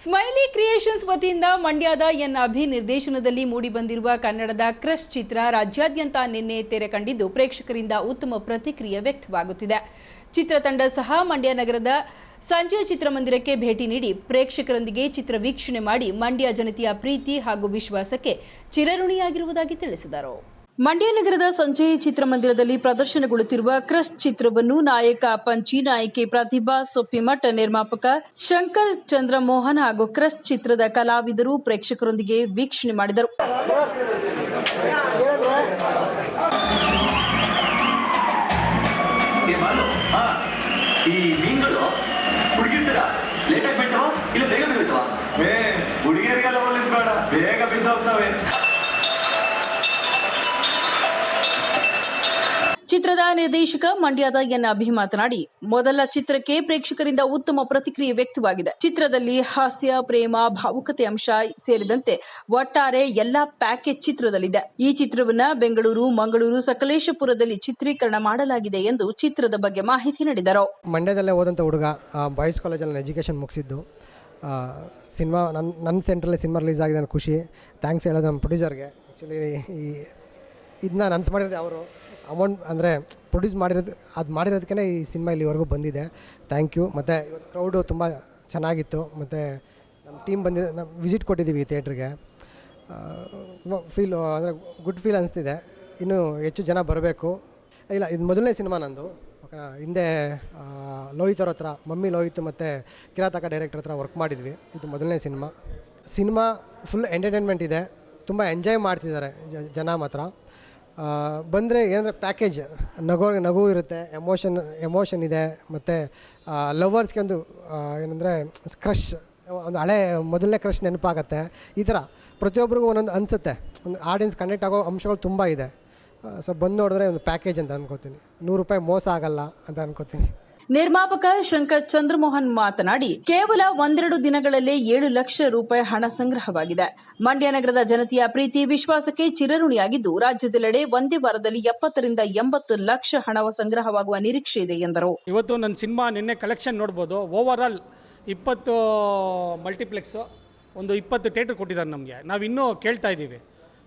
Smiley creations ವತಿಯಿಂದ ಮಂಡ್ಯದ N Abhi ನಿರ್ದೇಶನದಲ್ಲಿ ಮೂಡಿಬಂದಿರುವ ಕನ್ನಡದ ಕ್ರಶ್ ಚಿತ್ರ ರಾಜ್ಯಾದ್ಯಂತ ನಿನ್ನೆ ತೆರೆ ಕಂಡಿದ್ದು ಪ್ರೇಕ್ಷಕರಿಂದ ಉತ್ತಮ ಪ್ರತಿಕ್ರಿಯೆ ವ್ಯಕ್ತವಾಗುತ್ತಿದೆ. ಚಿತ್ರತಂಡ ಸಹ ಮಂಡ್ಯ ನಗರದ ಸಂಜೆ ಚಿತ್ರಮಂದಿರಕ್ಕೆ ಭೇಟಿ ನೀಡಿ ಪ್ರೇಕ್ಷಕರೊಂದಿಗೆ ಚಿತ್ರ ವೀಕ್ಷಣೆ ಮಾಡಿ ಮಂಡ್ಯ ಜನತೆಯ ಪ್ರೀತಿ ಹಾಗೂ ವಿಶ್ವಾಸಕ್ಕೆ ಚಿರಋಣಿಯಾಗಿರುವುದಾಗಿ ತಿಳಿಸಿದರು. ಮಂಡ್ಯ ನಗರದ ಸಂಜಯ ಚಿತ್ರಮಂದಿರದಲ್ಲಿ ಪ್ರದರ್ಶನಗೊಳ್ಳುತ್ತಿರುವ ಕ್ರಸ್ಟ್ ಚಿತ್ರವನ್ನು ನಾಯಕ ಪಂಚಿ ನಾಯಕಿ ಪ್ರತಿಭಾ ಸೊಪ್ಪಿಮಠ ನಿರ್ಮಾಪಕ ಶಂಕರ್ ಚಂದ್ರಮೋಹನ್ ಹಾಗೂ ಕ್ರಸ್ಟ್ ಚಿತ್ರದ ಕಲಾವಿದರು ಪ್ರೇಕ್ಷಕರೊಂದಿಗೆ ವೀಕ್ಷಣೆ ಮಾಡಿದರು. ನಿರ್ದೇಶಕ ಮಂಡ್ಯದ ಎನ್ ಅಭಿ ಮಾತನಾಡಿ, ಮೊದಲ ಚಿತ್ರಕ್ಕೆ ಪ್ರೇಕ್ಷಕರಿಂದ ಉತ್ತಮ ಪ್ರತಿಕ್ರಿಯೆ ವ್ಯಕ್ತವಾಗಿದೆ. ಚಿತ್ರದಲ್ಲಿ ಹಾಸ್ಯ, ಪ್ರೇಮ, ಭಾವುಕತೆ ಅಂಶ ಸೇರಿದಂತೆ ಒಟ್ಟಾರೆ ಎಲ್ಲಾ ಪ್ಯಾಕೇಜ್ ಚಿತ್ರದಲ್ಲಿದೆ. ಈ ಚಿತ್ರವನ್ನ ಬೆಂಗಳೂರು, ಮಂಗಳೂರು, ಸಕಲೇಶಪುರದಲ್ಲಿ ಚಿತ್ರೀಕರಣ ಮಾಡಲಾಗಿದೆ ಎಂದು ಚಿತ್ರದ ಬಗ್ಗೆ ಮಾಹಿತಿ ನೀಡಿದರು. ಮಂಡ್ಯದಲ್ಲೇ ಓದಂಥ ಹುಡುಗ ಬಾಯ್ಸ್ ಕಾಲೇಜಲ್ಲಿ ಎಜುಕೇಶನ್ ಮುಗಿಸಿದ್ದು. ಸಿನಿಮಾ ನನ್ನ ನನ್ನ ಸೆಂಟ್ರಲ್ಲಿ ಸಿನಿಮಾ ರಿಲೀಸ್ ಆಗಿದೆ ನನ್ನ ಖುಷಿ. ಥ್ಯಾಂಕ್ಸ್ ಹೇಳೋದು ನಮ್ಮ ಪ್ರೊಡ್ಯೂಸರ್ಗೆ ಆ್ಯಕ್ಚುಲಿ ಈ ಇದನ್ನ ನನ್ಸ್ ಮಾಡಿರೋದು ಅವರು ಅಮೌಂಟ್ ಅಂದರೆ ಪ್ರೊಡ್ಯೂಸ್ ಮಾಡಿರೋದು ಅದು ಮಾಡಿರೋದಕ್ಕೇ ಈ ಸಿನಿಮಾ ಇಲ್ಲಿವರೆಗೂ ಬಂದಿದೆ. ಥ್ಯಾಂಕ್ ಯು ಮತ್ತು ಇವತ್ತು ಕ್ರೌಡು ತುಂಬ ಚೆನ್ನಾಗಿತ್ತು. ಮತ್ತು ನಮ್ಮ ಟೀಮ್ ಬಂದಿದೆ ನಮ್ಮ ವಿಸಿಟ್ ಕೊಟ್ಟಿದ್ದೀವಿ ಥಿಯೇಟ್ರಿಗೆ ಫೀಲ್ ಅಂದರೆ ಗುಡ್ ಫೀಲ್ ಅನಿಸ್ತಿದೆ. ಇನ್ನೂ ಹೆಚ್ಚು ಜನ ಬರಬೇಕು. ಇಲ್ಲ ಇದು ಮೊದಲನೇ ಸಿನಿಮಾ ನಂದು. ಓಕೆನಾ? ಹಿಂದೆ ಆ, ಲೋಹಿತ್ ಅವ್ರ ಹತ್ರ ಮಮ್ಮಿ ಲೋಹಿತ್ ಮತ್ತು ಕಿರಾತಕ ಡೈರೆಕ್ಟರ್ ಹತ್ರ ವರ್ಕ್ ಮಾಡಿದ್ವಿ. ಇದು ಮೊದಲನೇ ಸಿನಿಮಾ ಸಿನಿಮಾ ಫುಲ್ ಎಂಟರ್ಟೈನ್ಮೆಂಟ್ ಇದೆ. ತುಂಬ ಎಂಜಾಯ್ ಮಾಡ್ತಿದ್ದಾರೆ ಜನ ಮಾತ್ರ. ಬಂದರೆ ಏನಂದರೆ ಪ್ಯಾಕೇಜ್ ನಗು ನಗು ಇರುತ್ತೆ ಎಮೋಷನ್ ಎಮೋಷನ್ ಇದೆ, ಮತ್ತು ಲವರ್ಸ್ಗೆ ಒಂದು ಏನಂದರೆ ಕ್ರಶ್ ಒಂದು ಹಳೆ ಮೊದಲನೇ ಕ್ರಶ್ ನೆನಪಾಗತ್ತೆ. ಈ ಥರ ಪ್ರತಿಯೊಬ್ಬರಿಗೂ ಒಂದೊಂದು ಅನಿಸುತ್ತೆ. ಒಂದು ಆಡಿಯನ್ಸ್ ಕನೆಕ್ಟ್ ಆಗೋ ಅಂಶಗಳು ತುಂಬ ಇದೆ. ಸೊ ಬಂದು ನೋಡಿದ್ರೆ ಒಂದು ಪ್ಯಾಕೇಜ್ ಅಂತ ಅನ್ಕೋತೀನಿ. ನೂರು ರೂಪಾಯಿ ಮೋಸ ಆಗಲ್ಲ ಅಂತ ಅನ್ಕೋತೀನಿ. ನಿರ್ಮಾಪಕ ಶಂಕರ್ ಚಂದ್ರಮೋಹನ್ ಮಾತನಾಡಿ, ಕೇವಲ ಒಂದೆರಡು ದಿನಗಳಲ್ಲಿ ಏಳು ಲಕ್ಷ ರೂಪಾಯಿ ಹಣ ಸಂಗ್ರಹವಾಗಿದೆ. ಮಂಡ್ಯ ನಗರದ ಜನತೆಯ ಪ್ರೀತಿ, ವಿಶ್ವಾಸಕ್ಕೆ ಚಿರಋಣಿಯಾಗಿದ್ದು, ರಾಜ್ಯದೆಲ್ಲೆಡೆ ಒಂದೇ ವಾರದಲ್ಲಿ ಎಪ್ಪತ್ತರಿಂದ ಎಂಬತ್ತು ಲಕ್ಷ ಹಣ ಸಂಗ್ರಹವಾಗುವ ನಿರೀಕ್ಷೆ ಇದೆ ಎಂದರು. ಇವತ್ತು ನನ್ನ ಸಿನಿಮಾ ನಿನ್ನೆ ಕಲೆಕ್ಷನ್ ನೋಡ್ಬೋದು. ಓವರ್ ಆಲ್ ಇಪ್ಪತ್ತು ಮಲ್ಟಿಪ್ಲೆಕ್ಸು ಒಂದು ಇಪ್ಪತ್ತು ಥಿಯೇಟರ್ ಕೊಟ್ಟಿದ್ದಾರೆ ನಮಗೆ. ನಾವಿನ್ನೂ ಕೇಳ್ತಾ ಇದ್ದೀವಿ.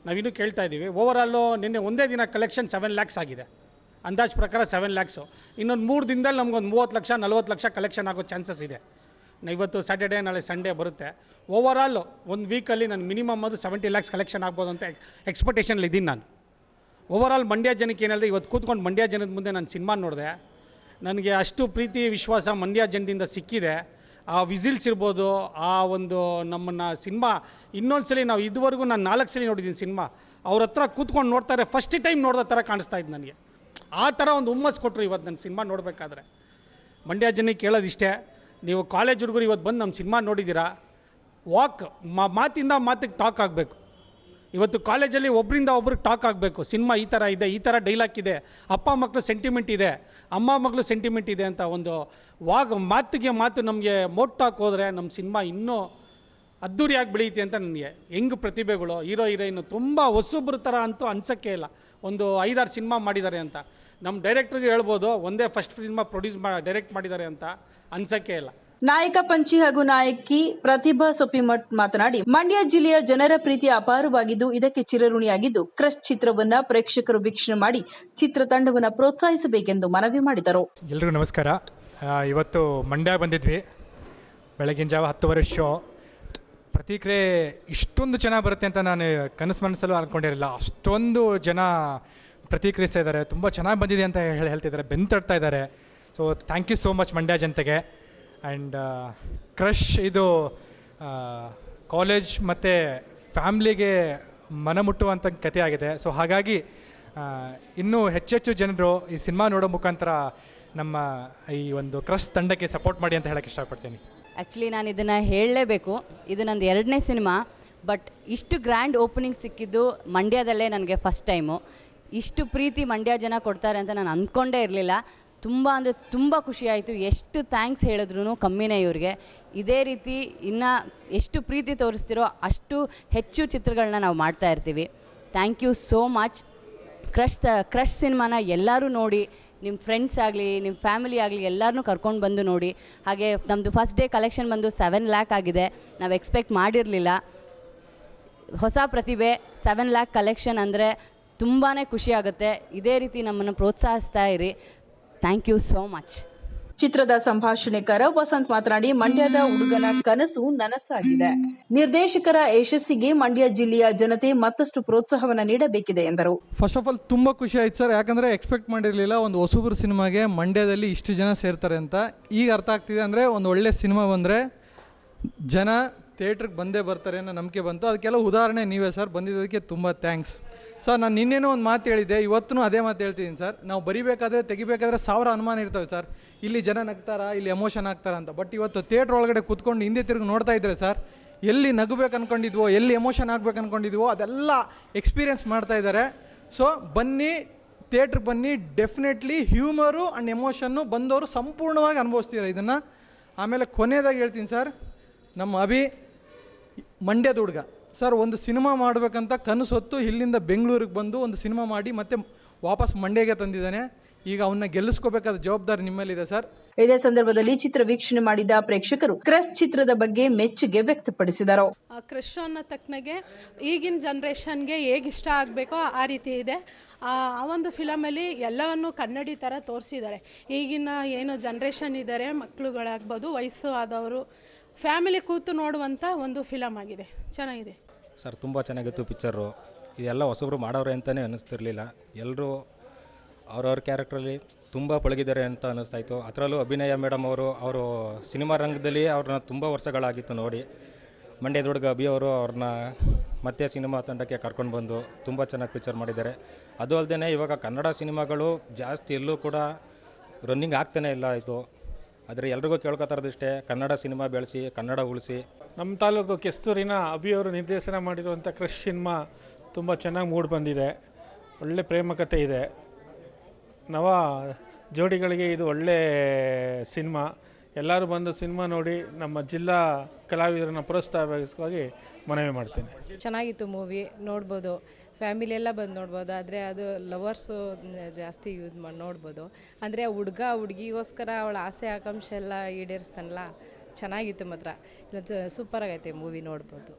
ನಾವಿನ್ನೂ ಕೇಳ್ತಾ ಇದ್ದೀವಿ. ಓವರ್ ಆಲು ನಿನ್ನೆ ಒಂದೇ ದಿನ ಕಲೆಕ್ಷನ್ ಸೆವೆನ್ ಲ್ಯಾಕ್ಸ್ ಆಗಿದೆ. ಅಂದಾಜು ಪ್ರಕಾರ ಸೆವೆನ್ ಲ್ಯಾಕ್ಸು ಇನ್ನೊಂದು ಮೂರು ದಿನದಲ್ಲಿ ನಮಗೊಂದು ಮೂವತ್ತು ಲಕ್ಷ, ನಲ್ವತ್ತು ಲಕ್ಷ ಕಲೆಕ್ಷನ್ ಆಗೋ ಚಾನ್ಸಸ್ ಇದೆ. ಇವತ್ತು ಸ್ಯಾಟರ್ಡೇ ನಾಳೆ ಸಂಡೇ ಬರುತ್ತೆ. ಓವರ್ ಆಲ್ ಒಂದು ವೀಕಲ್ಲಿ ನಾನು ಮಿನಿಮಮ್ ಅದು ಸೆವೆಂಟಿ ಲ್ಯಾಕ್ಸ್ ಕಲೆಕ್ಷನ್ ಆಗ್ಬೋದು ಅಂತ ಎಕ್ಸ್ಪೆಕ್ಟೇಷನಲ್ಲಿ ಇದ್ದೀನಿ ನಾನು. ಓವರ್ ಆಲ್ ಮಂಡ್ಯ ಜನಕ್ಕೆ ಏನಲ್ಲದೆ ಇವತ್ತು ಕೂತ್ಕೊಂಡು ಮಂಡ್ಯ ಜನದ ಮುಂದೆ ನಾನು ಸಿನಿಮಾ ನೋಡಿದೆ. ನನಗೆ ಅಷ್ಟು ಪ್ರೀತಿ, ವಿಶ್ವಾಸ ಮಂಡ್ಯ ಜನದಿಂದ ಸಿಕ್ಕಿದೆ. ಆ ವಿಸಿಲ್ಸ್ ಇರ್ಬೋದು, ಆ ಒಂದು ನಮ್ಮನ್ನು ಸಿನಿಮಾ ಇನ್ನೊಂದು ಸಲ ನಾವು ಇದುವರೆಗೂ ನಾನು ನಾಲ್ಕು ಸಲ ನೋಡಿದ್ದೀನಿ ಸಿನಿಮಾ ಅವ್ರ ಹತ್ರ ಕೂತ್ಕೊಂಡು ನೋಡ್ತಾರೆ ಫಸ್ಟ್ ಟೈಮ್ ನೋಡಿದ ಥರ ಕಾಣಿಸ್ತಾ ಇದ್ದು ನನಗೆ. ಆ ಥರ ಒಂದು ಹುಮ್ಮಸ್ ಕೊಟ್ಟರು ಇವತ್ತು ನನ್ನ ಸಿನಿಮಾ ನೋಡಬೇಕಾದ್ರೆ. ಮಂಡ್ಯ ಜನಕ್ಕೆ ಕೇಳೋದಿಷ್ಟೇ, ನೀವು ಕಾಲೇಜ್ ಹುಡುಗರು ಇವತ್ತು ಬಂದು ನಮ್ಮ ಸಿನಿಮಾ ನೋಡಿದ್ದೀರಾ? ವಾಕ್ ಮಾತಿಂದ ಮಾತಿಗೆ ಟಾಕ್ ಆಗಬೇಕು. ಇವತ್ತು ಕಾಲೇಜಲ್ಲಿ ಒಬ್ಬರಿಂದ ಒಬ್ರಿಗೆ ಟಾಕ್ ಆಗಬೇಕು. ಸಿನಿಮಾ ಈ ಥರ ಇದೆ, ಈ ಥರ ಡೈಲಾಗ್ ಇದೆ, ಅಪ್ಪ ಮಕ್ಕಳು ಸೆಂಟಿಮೆಂಟ್ ಇದೆ, ಅಮ್ಮ ಮಕ್ಕಳು ಸೆಂಟಿಮೆಂಟ್ ಇದೆ ಅಂತ ಒಂದು ವಾಗ್ ಮಾತಿಗೆ ಮಾತು ನಮಗೆ ಮೋಟ್ ಟಾಕ್ ಹೋದರೆ ನಮ್ಮ ಸಿನಿಮಾ ಇನ್ನೂ ಅದ್ದೂರಿಯಾಗಿ ಬೆಳೆಯುತ್ತೆ ಅಂತ ನನಗೆ ಹೆಂಗೆ ಪ್ರತಿಭೆಗಳು, ಹೀರೋ, ಹೀರೋಯಿನ್ ತುಂಬ ಹೊಸಬ್ರ ಥರ ಅಂತೂ ಅನ್ಸೋಕ್ಕೆ ಇಲ್ಲ. ಒಂದು ಐದಾರು ಸಿನಿಮಾ ಮಾಡಿದ್ದಾರೆ ಅಂತ. ನಮ್ಮ ಡೈರೆಕ್ಟ್ರಿಗೆ ಹೇಳ್ಬೋದು ಒಂದೇ ಫಸ್ಟ್ ಸಿನಿಮಾ ಪ್ರೊಡ್ಯೂಸ್ ಮಾ ಡೈರೆಕ್ಟ್ ಮಾಡಿದ್ದಾರೆ ಅಂತ ಅನ್ಸೋಕ್ಕೆ ಇಲ್ಲ. ನಾಯಕ ಪಂಚಿ ಹಾಗೂ ನಾಯಕಿ ಪ್ರತಿಭಾ ಸೊಪ್ಪಿಮಠ್ ಮಾತನಾಡಿ ಮಂಡ್ಯ ಜಿಲ್ಲೆಯ ಜನರ ಪ್ರೀತಿ ಅಪಾರವಾಗಿದ್ದು ಇದಕ್ಕೆ ಚಿರಋಣಿಯಾಗಿದ್ದು ಕ್ರಶ್ ಚಿತ್ರವನ್ನ ಪ್ರೇಕ್ಷಕರು ವೀಕ್ಷಣೆ ಮಾಡಿ ಚಿತ್ರತಂಡವನ್ನ ಪ್ರೋತ್ಸಾಹಿಸಬೇಕೆಂದು ಮನವಿ ಮಾಡಿದರು. ಎಲ್ರಿಗೂ ನಮಸ್ಕಾರ. ಇವತ್ತು ಮಂಡ್ಯ ಬಂದಿದ್ವಿ. ಬೆಳಗಿನ ಜಾವ ಹತ್ತುವರೆ ಶೋ. ಪ್ರತಿಕ್ರಿಯೆ ಇಷ್ಟೊಂದು ಚೆನ್ನಾಗಿ ಬರುತ್ತೆ ಅಂತ ನಾನು ಕನಸು ಮನಸ್ಸಲ್ಲೂ ಅನ್ಕೊಂಡಿರಲಿಲ್ಲ. ಅಷ್ಟೊಂದು ಜನ ಪ್ರತಿಕ್ರಿಯಿಸ್ತಾ ಇದ್ದಾರೆ. ತುಂಬ ಚೆನ್ನಾಗಿ ಬಂದಿದೆ ಅಂತ ಹೇಳಿ ಹೇಳ್ತಿದ್ದಾರೆ. ಬೆಂತಡ್ತಾ ಇದ್ದಾರೆ. So thank you so much Mandya ಜನತೆಗೆ. ಆ್ಯಂಡ್ ಕ್ರಶ್ ಇದು ಕಾಲೇಜ್ ಮತ್ತು ಫ್ಯಾಮ್ಲಿಗೆ ಮನಮುಟ್ಟುವಂಥ ಕಥೆ ಆಗಿದೆ. ಸೊ ಹಾಗಾಗಿ ಇನ್ನೂ ಹೆಚ್ಚೆಚ್ಚು ಜನರು ಈ ಸಿನಿಮಾ ನೋಡೋ ಮುಖಾಂತರ ನಮ್ಮ ಈ ಒಂದು ಕ್ರಶ್ ತಂಡಕ್ಕೆ ಸಪೋರ್ಟ್ ಮಾಡಿ ಅಂತ ಹೇಳಕ್ಕೆ ಇಷ್ಟಪಡ್ತೀನಿ. ಆ್ಯಕ್ಚುಲಿ ನಾನು ಇದನ್ನು ಹೇಳಲೇಬೇಕು. ಇದು ನಂದು ಎರಡನೇ ಸಿನಿಮಾ. ಬಟ್ ಇಷ್ಟು ಗ್ರ್ಯಾಂಡ್ ಓಪನಿಂಗ್ ಸಿಕ್ಕಿದ್ದು ಮಂಡ್ಯದಲ್ಲೇ ನನಗೆ ಫಸ್ಟ್ ಟೈಮು ಇಷ್ಟು ಪ್ರೀತಿ ಮಂಡ್ಯ ಜನ ಕೊಡ್ತಾರೆ ಅಂತ ನಾನು ಅಂದ್ಕೊಂಡೇ ಇರಲಿಲ್ಲ. ತುಂಬ ಅಂದರೆ ತುಂಬ ಖುಷಿ ಆಯಿತು. ಎಷ್ಟು ಥ್ಯಾಂಕ್ಸ್ ಹೇಳಿದ್ರು ಕಮ್ಮಿನೇ ಇವ್ರಿಗೆ. ಇದೇ ರೀತಿ ಇನ್ನು ಎಷ್ಟು ಪ್ರೀತಿ ತೋರಿಸ್ತಿರೋ ಅಷ್ಟು ಹೆಚ್ಚು ಚಿತ್ರಗಳನ್ನ ನಾವು ಮಾಡ್ತಾ ಇರ್ತೀವಿ. Thank you so much crush ತ ಕ್ರಶ್ ಸಿನಿಮಾನ ಎಲ್ಲರೂ ನೋಡಿ ನಿಮ್ಮ ಫ್ರೆಂಡ್ಸ್ ಆಗಲಿ ನಿಮ್ಮ ಫ್ಯಾಮಿಲಿ ಆಗಲಿ ಎಲ್ಲರನ್ನೂ ಕರ್ಕೊಂಡು ಬಂದು ನೋಡಿ. ಹಾಗೆ ನಮ್ಮದು ಫಸ್ಟ್ ಡೇ ಕಲೆಕ್ಷನ್ ಬಂದು ಸೆವೆನ್ ಲ್ಯಾಕ್ ಆಗಿದೆ. ನಾವು ಎಕ್ಸ್ಪೆಕ್ಟ್ ಮಾಡಿರಲಿಲ್ಲ. ಹೊಸ ಪ್ರತಿಭೆ ಸೆವೆನ್ ಲ್ಯಾಕ್ ಕಲೆಕ್ಷನ್ ಅಂದರೆ ತುಂಬಾ ಖುಷಿ ಆಗುತ್ತೆ. ಇದೇ ರೀತಿ ನಮ್ಮನ್ನು ಪ್ರೋತ್ಸಾಹಿಸ್ತಾ ಇರಿ. ಥ್ಯಾಂಕ್ ಯು ಸೋ ಮಚ್ ಚಿತ್ರದ ಸಂಭಾಷಣೆಕಾರ ವಸಂತ್ ಮಾತನಾಡಿ ಮಂಡ್ಯದ ಹುಡುಗನ ಕನಸು ನನಸಾಗಿದೆ. ನಿರ್ದೇಶಕರ ಯಶಸ್ಸಿಗೆ ಮಂಡ್ಯ ಜಿಲ್ಲೆಯ ಜನತೆ ಮತ್ತಷ್ಟು ಪ್ರೋತ್ಸಾಹವನ್ನು ನೀಡಬೇಕಿದೆ ಎಂದರು. ಫಸ್ಟ್ ಆಫ್ ಆಲ್ ತುಂಬಾ ಖುಷಿ ಆಯ್ತು ಸರ್. ಯಾಕಂದ್ರೆ ಎಕ್ಸ್ಪೆಕ್ಟ್ ಮಾಡಿರಲಿಲ್ಲ ಒಂದು ಹೊಸಬರು ಸಿನಿಮಾಗೆ ಮಂಡ್ಯದಲ್ಲಿ ಇಷ್ಟು ಜನ ಸೇರ್ತಾರೆ ಅಂತ. ಈಗ ಅರ್ಥ ಆಗ್ತಿದೆ ಅಂದ್ರೆ ಒಂದು ಒಳ್ಳೆ ಸಿನಿಮಾ ಬಂದ್ರೆ ಜನ ಥಿಯೇಟ್ರಿಗೆ ಬಂದೇ ಬರ್ತಾರೆ ಅನ್ನೋ ನಂಬಿಕೆ ಬಂತು. ಅದಕ್ಕೆಲ್ಲ ಉದಾಹರಣೆ ನೀವೇ ಸರ್, ಬಂದಿದ್ದಕ್ಕೆ ತುಂಬ ಥ್ಯಾಂಕ್ಸ್. ಸರ್, ನಾನು ನಿನ್ನೇನೋ ಒಂದು ಮಾತು ಹೇಳಿದ್ದೆ ಇವತ್ತೂ ಅದೇ ಮಾತು ಹೇಳ್ತಿದ್ದೀನಿ ಸರ್. ನಾವು ಬರಿಬೇಕಾದ್ರೆ, ತೆಗಿಬೇಕಾದ್ರೆ ಸಾವಿರ ಅನುಮಾನ ಇರ್ತವೆ ಸರ್. ಇಲ್ಲಿ ಜನ ನಗ್ತಾರಾ, ಇಲ್ಲಿ ಎಮೋಷನ್ ಆಗ್ತಾರ ಅಂತ. ಬಟ್ ಇವತ್ತು ಥಿಯೇಟ್ರ್ ಒಳಗಡೆ ಕೂತ್ಕೊಂಡು ಹಿಂದೆ ತಿರುಗಿ ನೋಡ್ತಾ ಇದ್ರೆ ಸರ್, ಎಲ್ಲಿ ನಗಬೇಕು ಅಂದ್ಕೊಂಡಿದ್ವೋ ಎಲ್ಲಿ ಎಮೋಷನ್ ಆಗ್ಬೇಕು ಅಂದ್ಕೊಂಡಿದ್ವೋ ಅದೆಲ್ಲ ಎಕ್ಸ್ಪೀರಿಯೆನ್ಸ್ ಮಾಡ್ತಾ ಇದ್ದಾರೆ ಸೊ, ಬನ್ನಿ ಥಿಯೇಟ್ರ್ ಬನ್ನಿ, ಡೆಫಿನೆಟ್ಲಿ ಹ್ಯೂಮರು ಆ್ಯಂಡ್ ಎಮೋಷನ್ನು ಬಂದವರು ಸಂಪೂರ್ಣವಾಗಿ ಅನುಭವಿಸ್ತೀರ ಇದನ್ನು. ಆಮೇಲೆ ಕೊನೆಯದಾಗಿ ಹೇಳ್ತೀನಿ ಸರ್, ನಮ್ಮ ಅಭಿ ಮಂಡ್ಯದ ಹುಡುಗ. ಸರ್ ಒಂದು ಸಿನಿಮಾ ಮಾಡಬೇಕಂತ ಕನಸು ಹೊತ್ತು ಇಲ್ಲಿಂದ ಬೆಂಗಳೂರಿಗೆ ಬಂದು ಒಂದು ಸಿನಿಮಾ ಮಾಡಿ ಮತ್ತೆ ವಾಪಸ್ ಮಂಡ್ಯಗೆ ತಂದಿದ್ದಾನೆ. ಈಗ ಅವನ್ನ ಗೆಲ್ಲಿಸ್ಕೋಬೇಕಾದ ಜವಾಬ್ದಾರಿ ನಿಮ್ಮಲ್ಲಿದೆ ಸರ್. ಇದೇ ಸಂದರ್ಭದಲ್ಲಿ ಚಿತ್ರ ವೀಕ್ಷಣೆ ಮಾಡಿದ ಪ್ರೇಕ್ಷಕರು ಕ್ರಶ್ ಚಿತ್ರದ ಬಗ್ಗೆ ಮೆಚ್ಚುಗೆ ವ್ಯಕ್ತಪಡಿಸಿದರು. ಕ್ರಶ್ ಅನ್ನೋ ತಕ್ಕನಾಗೆ ಈಗಿನ ಜನ್ರೇಷನ್ಗೆ ಹೇಗೆ ಇಷ್ಟ ಆಗಬೇಕೋ ಆ ರೀತಿ ಇದೆ. ಆ ಆ ಒಂದು ಫಿಲಮಲ್ಲಿ ಎಲ್ಲವನ್ನು ಕನ್ನಡಿ ಥರ ತೋರಿಸಿದ್ದಾರೆ. ಈಗಿನ ಏನು ಜನ್ರೇಷನ್ ಇದ್ದಾರೆ ಮಕ್ಕಳುಗಳಾಗ್ಬೋದು ವಯಸ್ಸು ಆದವರು ಫ್ಯಾಮಿಲಿ ಕೂತು ನೋಡುವಂಥ ಒಂದು ಫಿಲಮ್ ಆಗಿದೆ. ಚೆನ್ನಾಗಿದೆ. ಸರ್, ತುಂಬ ಚೆನ್ನಾಗಿತ್ತು ಪಿಕ್ಚರು. ಇದೆಲ್ಲ ಹೊಸಬ್ರು ಮಾಡೋರೆ ಅಂತಲೇ ಅನ್ನಿಸ್ತಿರ್ಲಿಲ್ಲ. ಎಲ್ಲರೂ ಅವ್ರವ್ರ ಕ್ಯಾರೆಕ್ಟ್ರಲ್ಲಿ ತುಂಬ ಪಳಗಿದ್ದಾರೆ ಅಂತ ಅನ್ನಿಸ್ತಾಯಿತ್ತು ಅದರಲ್ಲೂ ಅಭಿನಯ ಮೇಡಮ್ ಅವರು ಅವರು ಸಿನಿಮಾ ರಂಗದಲ್ಲಿ ಅವ್ರನ್ನ ತುಂಬ ವರ್ಷಗಳಾಗಿತ್ತು ನೋಡಿ. ಮಂಡ್ಯದ ಹುಡುಗ ಅಭಿ ಅವರು ಅವ್ರನ್ನ ಮತ್ತೆ ಸಿನಿಮಾ ತಂಡಕ್ಕೆ ಕರ್ಕೊಂಡು ಬಂದು ತುಂಬ ಚೆನ್ನಾಗಿ ಪಿಕ್ಚರ್ ಮಾಡಿದ್ದಾರೆ. ಅದು ಅಲ್ಲದೆ ಇವಾಗ ಕನ್ನಡ ಸಿನಿಮಾಗಳು ಜಾಸ್ತಿ ಎಲ್ಲೂ ಕೂಡ ರನ್ನಿಂಗ್ ಆಗ್ತಾನೆ ಇಲ್ಲ ಆಯಿತು ಆದರೆ ಎಲ್ರಿಗೂ ಕೇಳ್ಕೊತಾರದಿಷ್ಟೇ ಕನ್ನಡ ಸಿನಿಮಾ ಬೆಳೆಸಿ, ಕನ್ನಡ ಉಳಿಸಿ. ನಮ್ಮ ತಾಲೂಕು ಕೆಸ್ತೂರಿನ ಅಭಿಯವರು ನಿರ್ದೇಶನ ಮಾಡಿರುವಂಥ ಕ್ರಶ್ ಸಿನಿಮಾ ತುಂಬ ಚೆನ್ನಾಗಿ ಮೂಡಿ ಬಂದಿದೆ. ಒಳ್ಳೆ ಪ್ರೇಮ ಕಥೆ ಇದೆ. ನವ ಜೋಡಿಗಳಿಗೆ ಇದು ಒಳ್ಳೆ ಸಿನಿಮಾ. ಎಲ್ಲರೂ ಬಂದು ಸಿನಿಮಾ ನೋಡಿ ನಮ್ಮ ಜಿಲ್ಲಾ ಕಲಾವಿದರನ್ನ ಪ್ರೋತ್ಸಾಹವಾಗಿ ಮನವಿ ಮಾಡ್ತೀನಿ. ಚೆನ್ನಾಗಿತ್ತು ಮೂವಿ, ನೋಡ್ಬೋದು. ಫ್ಯಾಮಿಲಿ ಎಲ್ಲ ಬಂದು ನೋಡ್ಬೋದು, ಆದರೆ ಅದು ಲವರ್ಸು ಜಾಸ್ತಿ ಯೂಸ್ ಮಾಡಿ ನೋಡ್ಬೋದು. ಅಂದರೆ ಹುಡುಗ ಹುಡುಗಿಗೋಸ್ಕರ ಅವಳ ಆಸೆ, ಆಕಾಂಕ್ಷೆ ಎಲ್ಲ ಈಡೇರಿಸ್ತಾನಲ್ಲ, ಚೆನ್ನಾಗಿತ್ತು ಮಾತ್ರ. ಸೂಪರಾಗೈತೆ ಮೂವಿ ನೋಡ್ಬೋದು.